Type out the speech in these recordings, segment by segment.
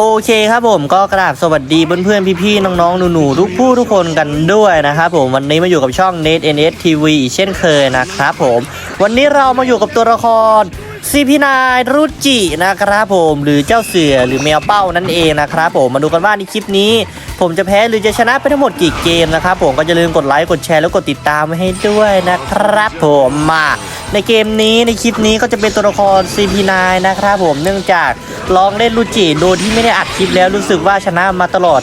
โอเคครับผมก็กราบสวัสดีเพื่อนๆพี่ๆน้องๆหนูๆทุกผู้ทุกคนกันด้วยนะครับผมวันนี้มาอยู่กับช่อง Net NS TV อีกเช่นเคยนะครับผมวันนี้เรามาอยู่กับตัวละคร CP9 รุจินะครับผมหรือเจ้าเสือหรือแมวเป้านั่นเองนะครับผมมาดูกันว่าในคลิปนี้ ผมจะแพ้หรือจะชนะไปทั้งหมดกี่เกมนะครับผมก็อย่าลืมกดไลค์กดแชร์แล้วกดติดตามไว้ให้ด้วยนะครับผมมา ในเกมนี้ในคลิปนี้ก็จะเป็นตัวละคร CP9 นะครับผมเนื่องจากลองเล่นรุจิโดยที่ไม่ได้อัดคลิปแล้วรู้สึกว่าชนะมาตลอด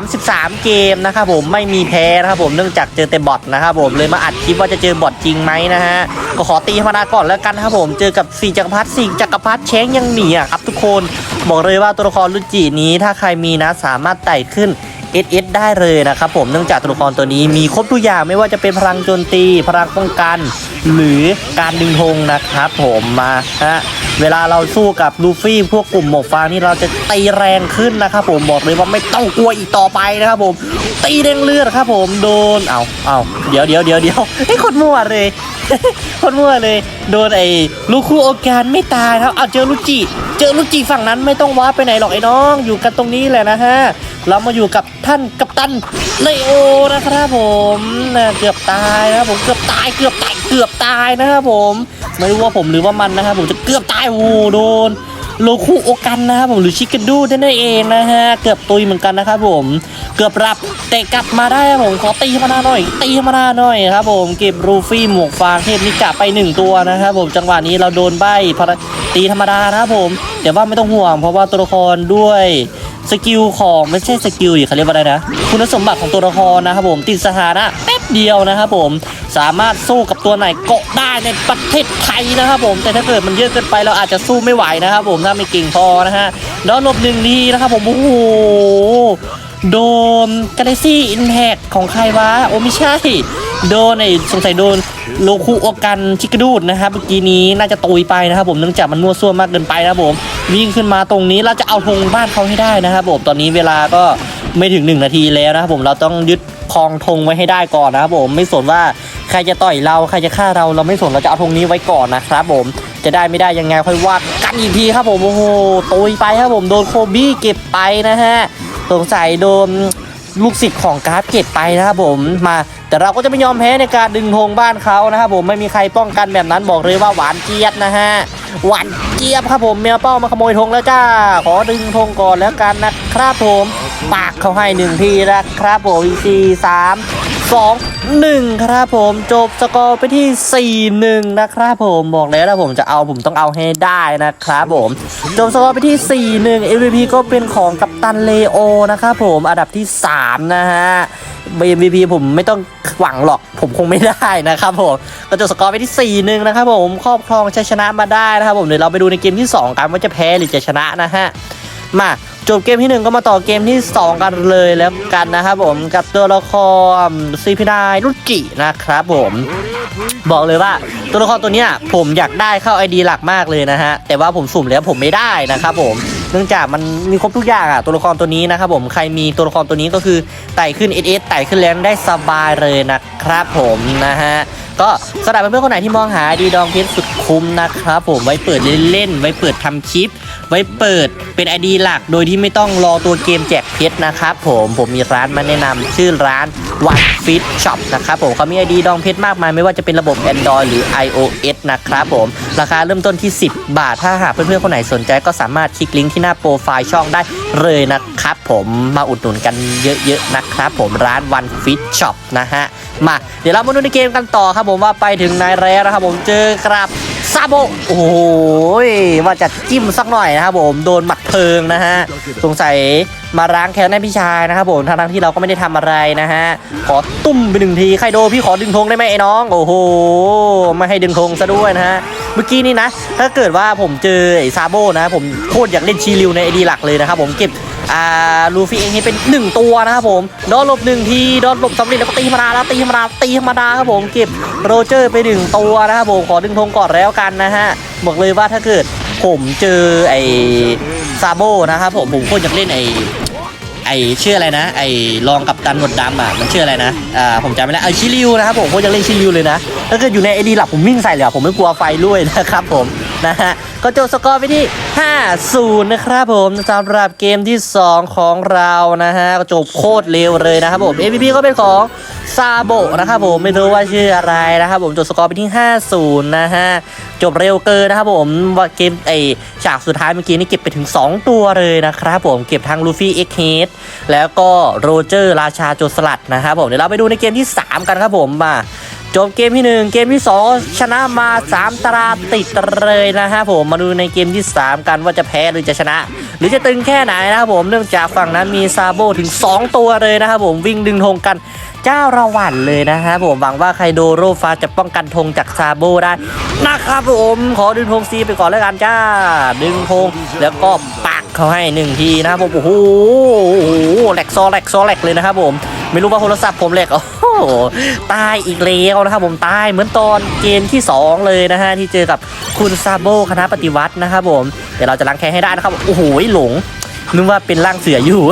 33 เกมนะครับผมไม่มีแพ้นะครับผมเนื่องจากเจอแต่บอทนะครับผมเลยมาอัดคลิปว่าจะเจอบอทจริงไหมนะฮะก็ขอตีธรรมดาก่อนแล้วกันครับผมเจอกับสี่จักรพรรดิสี่จักรพรรดิแช้งยังหนีอะครับทุกคน บอกเลยว่าตัวละครรุจินี้ถ้าใครมีนะสามารถไต่ขึ้น SS ได้เลยนะครับผมเนื่องจากตัวละครตัวนี้มีครบทุกอย่างไม่ว่าจะเป็นพลังโจมตี พลังป้องกัน หรือการดึงธงนะครับผมมาฮะเวลาเราสู้กับลูฟี่พวกกลุ่มหมวกฟางนี่เราจะตีแรงขึ้นนะครับผมบอกเลยว่าไม่ต้องกลัวอีกต่อไปนะครับผมตีแรงเลือดครับผมโดนเอาเอาเดี๋ยวเดี๋ยวเดี๋ยวเดี๋ยวไอ้ยคนมั่วเลย คนมั่วเลย โดนไอ้ลูกคู่โอการไม่ตายครับเอาเจอลูจิเจอลูจิฝั่งนั้นไม่ต้องว้าไปไหนหรอกไอ้น้อง อยู่กันตรงนี้แหละนะฮะเรามาอยู่กับท่านกัปตันเลโอนะครับผมนะเกือบตายนะครับผมเกือบตายเกือบตายเกือบตายนะครับผม ไม่รู้ว่าผมหรือว่ามันนะครับผมจะเกือบตายโอ้โดน โลคูโอกันนะครับผมหรือชิคเกนดูนั่นเองนะฮะเกือบตุยเหมือนกันนะครับผมเกือบรับแต่กลับมาได้ครับผมขอตีธรรมดาหน่อย ตีธรรมดาหน่อยครับผมเก็บรูฟี่หมวกฟางเทพนิกะไปหนึ่งตัวนะครับผมจังหวะนี้เราโดนใบพระตีธรรมดานะครับผมแต่ว่าไม่ต้องห่วง เพราะว่าตัวละครด้วยสกิลของไม่ใช่สกิลอีกเขาเรียกว่าอะไรนะ คุณสมบัติของตัวละครนะครับผมติดสถานะแป๊บเดียวนะครับผมสามารถสู้กับตัวไหนเกาะได้ในประเทศไทยนะครับผมแต่ถ้าเกิดมันเยอะเกินไปเราอาจจะสู้ไม่ไหวนะครับผมถ้าไม่เก่งพอนะฮะแล้วหลบหนึ่งทีนะครับผมโอ้โหโดนกาแล็กซี่อินแ c กของใครวะโอ้ไม่ใช่ โดนไอ้สงสัยโดนโลคูโอกันชิกดูดนะครับเมื่อกี้นี้น่าจะตุยไปนะครับผมเนื่องจากมันมั่วซั่วมากเกินไปนะครับผมวิ่งขึ้นมาตรงนี้เราจะเอาธงบ้านเขาให้ได้นะครับผมตอนนี้เวลาก็ไม่ถึง 1 นาทีแล้วนะครับผมเราต้องยึด ครองธงไว้ให้ได้ก่อนนะครับผมไม่สนว่าใครจะต่อยเราใครจะฆ่าเราเราไม่สนเราจะเอาธงนี้ไว้ก่อนนะครับผมจะได้ไม่ได้ยังไงค่อยว่ากันอีกทีครับผมโอ้โหตุยไปครับผมโดนโคบี้เก็บไปนะฮะสงสัยโดนลูกศิษย์ของการ์ดเก็บไปนะครับผมมา แต่เราก็จะไม่ยอมแพ้ในการดึงธงบ้านเขานะครับผมไม่มีใครป้องกันแบบนั้นบอกเลยว่าหวานเจี๊ยบนะฮะหวานเจี๊ยบครับผมแมวเป้ามาขโมยธงแล้วจ้า ขอดึงธงก่อนแล้วกันนะครับผม ปากเขาให้หนึ่งทีนะครับผมอีกทีสามสองหนึ่งครับผมจบสกอร์ไปที่4-1นะครับผมบอกแล้วนะผมจะเอาผมต้องเอาให้ได้นะครับผมจบสกอร์ไปที่4-1 MVP ก็เป็นของกัปตันเลโอนะครับผมอันดับที่3นะฮะ MVP ผมไม่ต้องหวังหรอกผมคงไม่ได้นะครับผมก็จบสกอร์ไปที่4-1นะครับผมครอบครองชัยชนะมาได้นะครับผมเดี๋ยวเราไปดูในเกมที่ 2 กันว่าจะแพ้หรือจะชนะนะฮะมา จบเกมที่ 1 ก็มาต่อเกมที่ 2 กันเลยแล้วกันนะครับผมกับตัวละครซีพีนายรุจินะครับผมบอกเลยว่าตัวละครตัวเนี้ยผมอยากได้เข้า ID หลักมากเลยนะฮะแต่ว่าผมสุ่มแล้วผมไม่ได้นะครับผมเนื่องจากมันมีครบทุกอย่างอะตัวละครตัวนี้นะครับผมใครมีตัวละครตัวนี้ก็คือไต่ขึ้น SS ไต่ขึ้นแรงได้สบายเลยนะครับผมนะฮะ ก็สำหรับเพื่อนๆคนไหนที่มองหาดีดองเพชรสุดคุ้มนะครับผมไว้เปิดเล่นๆไว้เปิดทำคลิป ไว้เปิดเป็นไอดีหลัก โดยที่ไม่ต้องรอตัวเกมแจกเพชรนะครับผมผมมีร้านมาแนะนำชื่อร้านวันฟิตช็อปนะครับผมเขามีไอดีดองเพชรมากมายไม่ว่าจะเป็นระบบ Android หรือ iOS นะครับผมราคาเริ่มต้นที่ 10 บาท ถ้าหากเพื่อนๆคนไหนสนใจก็สามารถคลิกลิงก์ที่หน้าโปรไฟล์ช่องได้เลยนะครับผมมาอุดหนุนกันเยอะๆนะครับผมร้าน One Fit Shop นะฮะ มาเดี๋ยวเรามาดูในเกมกันต่อครับผมว่าไปถึงไหนแล้วนะครับผมเจอกับซาโบโอ้โหว่าจะจิ้มสักหน่อยนะครับผมโดนหมัดเพลิงนะฮะสงสัยมาล้างแค้นให้พี่ชายนะครับผมทั้งที่เราก็ไม่ได้ทำอะไรนะฮะขอตุ้มไปหนึ่งทีใครโดพี่ขอดึงธงได้ไหมไอ้น้อง โอ้โหไม่ให้ดึงธงซะด้วยนะฮะ เมื่อกี้นี่นะ ถ้าเกิดว่าผมเจอไอ้ซาโบนะผมโคตรอยากเล่นชีริวในไอดีหลักเลยนะครับผมเก็บอ่าลูฟี่เองให้เป็น 1 ตัวนะครับผมดอนหลบหนึ่งทีดอนหลบสำเร็จแล้วก็ตีธรรมดาแล้วตีธรรมดาตีธรรมดาครับผมเก็บโรเจอร์ไปหนึ่งตัวนะครับผมขอดึงธงก่อนแล้วกันนะฮะบอกเลยว่าถ้าเกิดผมเจอไอ้ซาโบนะครับผมผมโคตรอยากเล่นไอ้ไอ้ ชื่ออะไรนะ ไอ้รองกับตันหนวดดำอะมันชื่ออะไรนะอ่าผมจำไม่ได้ไอ้ชิริวนะครับผมโคตรยากเล่นชิริวเลยนะถ้าเกิดอยู่ในไอดีหลักผมวิ่งใส่เลยอะผมไม่กลัวไฟด้วยนะครับผมนะฮะ ก็จบสกอร์ไปที่ 5-0 นะครับผมสำหรับเกมที่ 2 ของเรานะฮะก็จบโคตรเร็วเลยนะครับผม MVP ก็เป็นของซาโบนะครับผมไม่รู้ว่าชื่ออะไรนะครับผมจบสกอร์ไปที่ 5-0 นะฮะจบเร็วเกินนะครับผมว่าเกมไอฉากสุดท้ายเมื่อกี้นี่เก็บไปถึง 2 ตัวเลยนะครับผมเก็บทั้งลูฟี่เอ็กเฮดแล้วก็โรเจอร์ราชาโจรสลัดนะครับผมเดี๋ยวเราไปดูในเกมที่ 3 กันครับผมมา จบเกมที่ 1 เกมที่ 2 ชนะมา 3 ตราติดเลยนะครับผมมาดูในเกมที่ 3 กันว่าจะแพ้หรือจะชนะ หรือจะตึงแค่ไหนนะครับผมเนื่องจากฝั่งนั้นมีซาโบถึง 2 ตัวเลยนะครับผมวิ่งดึงธงกันเจ้าระหวันเลยนะครับผมหวังว่าไคโดโรฟ้าจะป้องกันธงจากซาโบได้นะครับผมขอดึงธงซีไปก่อนแล้วกันจ้า ดึงธงแล้วก็ปักเขาให้หนึ่งทีนะครับผมโอ้โหแหลกซอแหลกซอแหลกเลยนะครับผม ไม่รู้ว่าโทรศัพท์ผมแหลกโอ้โหตายอีกแล้วนะครับผมตายเหมือนตอนเกมที่ 2 เลยนะฮะที่เจอกับคุณซาโบคณะปฏิวัตินะครับผมเดี๋ยวเราจะล้างแค้นให้ได้นะครับโอ้โหหลงนึกว่าเป็นร่างเสืออยู่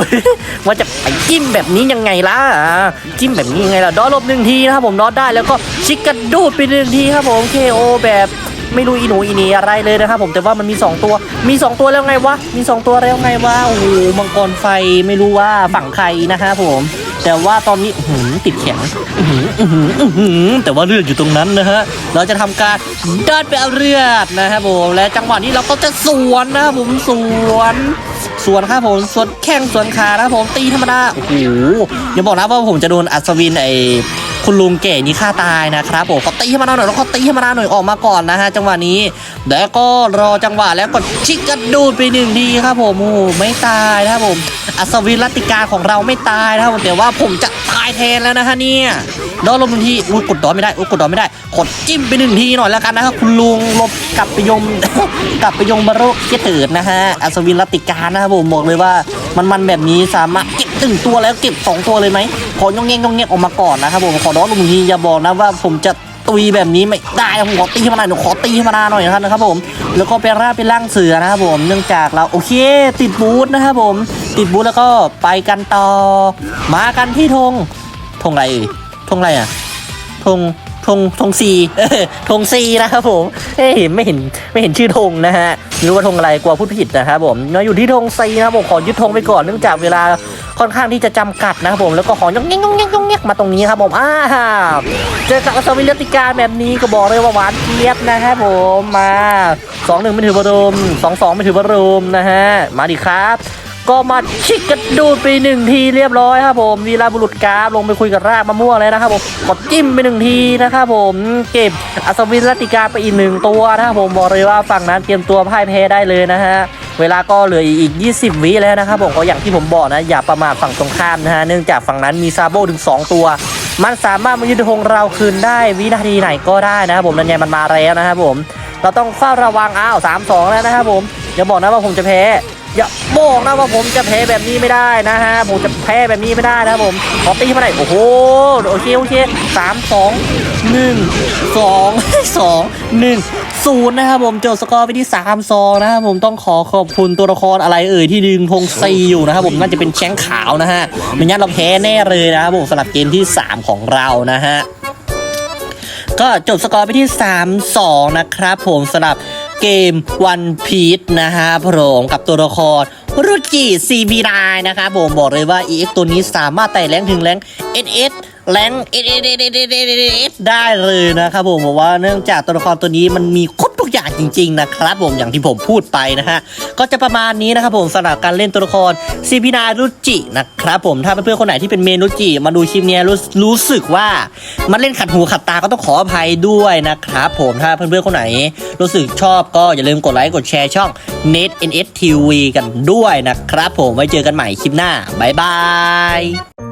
ว่าจะไปจิ้มแบบนี้ยังไงล่ะจิ้มแบบนี้ยังไงล่ะดอลบหนึ่งทีนะครับผมดอดได้แล้วก็ชิกกันดูดไปหนึ่งทีครับผม KO แบบไม่รู้อีหนูอีนีอะไรเลยนะครับผมแต่ว่ามันมี 2 ตัวมี 2 ตัวแล้วไงวะมี 2 ตัวแล้วไงวะโอ้โหมังกรไฟไม่รู้ว่าฝั่งใครนะครับผม แต่ว่าตอนนี้หืมติดแข็งหืมหืมหืมแต่ว่าเลือดอยู่ตรงนั้นนะฮะ เราจะทำการดันไปเอาเลือดนะครับผมและจังหวะนี้เราก็จะสวนนะผมสวนสวนครับผมสวนแข้งสวนขานะครับผมตีธรรมดาโอ้โหอย่าบอกนะว่าผมจะโดนอัศวินไอ คุณลุงเก๋นี่ฆ่าตายนะครับผมเขาตีธรรมาหน่อยแล้วเขาตีธรรมาหน่อยออกมาก่อนนะฮะจังหวะนี้แล้วก็รอจังหวะแล้วก็ชิกกระดูดไปหนึ่งทีครับผมโอ้ไม่ตายนะครับผมอัศวินรัติกาของเราไม่ตายนะครับผมแต่ว่าผมจะตายแทนแล้วนะฮะเนี่ยดอลลบหนึ่งทีอุ้ยกดดอไม่ได้อุ้ยกดดอไม่ได้กดจิ้มไปหนึ่งทีหน่อยแล้วกันนะครับคุณลุงลบกลับไปยมกลับไปยงบารเกียเติดนะฮะอัศวินรัตติกานะครับผมบอกเลยว่า มันมันแบบนี้สามารถเก็บตึงตัวแล้วเก็บสองตัวเลยไหมขอยงเงี้ยงงเงี้ยออกมาก่อนนะครับผมขอร้องลุงทีอย่าบอกนะว่าผมจะตุยแบบนี้ไม่ได้ผมขอตีให้มาหน่อยหนูขอตีให้มาหน่อยนะครับนะครับผมแล้วก็เป็นร่างเป็นร่างเสือนะครับผมเนื่องจากเราโอเค ติดบูธนะครับผม ติดบูธแล้วก็ไปกันต่อ มากันที่ธงธงอะไรธงอะไรอะธง งธงซีเออธงซีนะครับผมเอ้ยไม่เห็นไม่เห็นชื่อธงนะฮะไม่รู้ว่าธงอะไรกลัวพูดผิดนะครับผมเราอยู่ที่ธงซีนะครับผมขอยึดธงไปก่อนเนื่องจากเวลาค่อนข้างที่จะจำกัดนะครับผมแล้วก็ขอยงเงี้ยงงเงี้ยงเงี้ยมาตรงนี้ครับผมอ้าเจอกับอัศวินรัตติกาแบบนี้ก็บอกเลยว่าหวานเจี๊ยบนะครับผมมาสองหนึ่งไม่ถือบรมสองสองไม่ถือบรมนะฮะมาดิครับ ก็มาชิกกระดูดไปหนึ่งทีเรียบร้อยครับผมวีลาบุรุษกราฟลงไปคุยกับรากมะม่วงเลยนะครับผมกดจิ้มไปหนึ่งทีนะครับผมเก็บอัศวินรัตติกาไปอีกหนึ่งตัวนะครับผมบอกเลยว่าฝั่งนั้นเตรียมตัวพ่ายแพ้ได้เลยนะฮะเวลาก็เหลืออีก 20 วิแล้วนะครับผมก็อย่างที่ผมบอกนะ อย่าประมาทฝั่งตรงข้ามนะฮะเนื่องจากฝั่งนั้นมีซาโบถึง 2 ตัว มันสามารถมายึดธงเราคืนได้วินาทีไหนก็ได้นะครับผมนั่นไงมันมาแล้วนะครับผม เราต้องเฝ้าระวังอ้าวสามสองแล้วนะครับผมอย่าบอกนะว่าผมจะแพ้ อย่าบอกนะว่าผมจะแพ้แบบนี้ไม่ได้นะฮะผมจะแพ้แบบนี้ไม่ได้นะผมขอตีมาไหนอยโอ้โหโอเคโอเคสามสองหนึ่งสองสองหนึ่งศูนย์นะครับผมจบสกอร์ไปที่สามสองนะครับผมต้องขอขอบคุณตัวละครอะไรเอ่ยที่ดึงธงซีอยู่นะครับผมน่าจะเป็นแชงขาวนะฮะไม่งั้นเราแพ้แน่เลยนะครับผมสำหรับเกมที่ 3 ของเรานะฮะก็จบสกอร์ไปที่ 3-2 นะครับผมสำหรับ เกมวันพีชนะฮะผมกับตัวละครรุจิซีบีไนะครับผมบอกเลยว่า EX ตัวนี้สามารถไต่แรงถึงแรง SS แรงเอเอเอเอเอได้เลยนะครับผมบอกว่าเนื่องจากตัวละครตัวนี้มันมีครบทุกอย่างจริง ๆ นะครับผมอย่างที่ผมพูดไปนะฮะก็จะประมาณนี้นะครับผมสำหรับการเล่นตัวละครซีพีนารุจินะครับผมถ้าเพื่อนๆคนไหนที่เป็นเมนุจิมาดูคลิปเนี้ยรู้รู้สึกว่ามันเล่นขัดหูขัดตาก็ต้องขออภัยด้วยนะครับผมถ้าเพื่อนๆคนไหนรู้สึกชอบก็อย่าลืมกดไลค์กดแชร์ช่อง Net NS TV กันด้วยนะครับผมไว้เจอกันใหม่คลิปหน้าบ๊ายบาย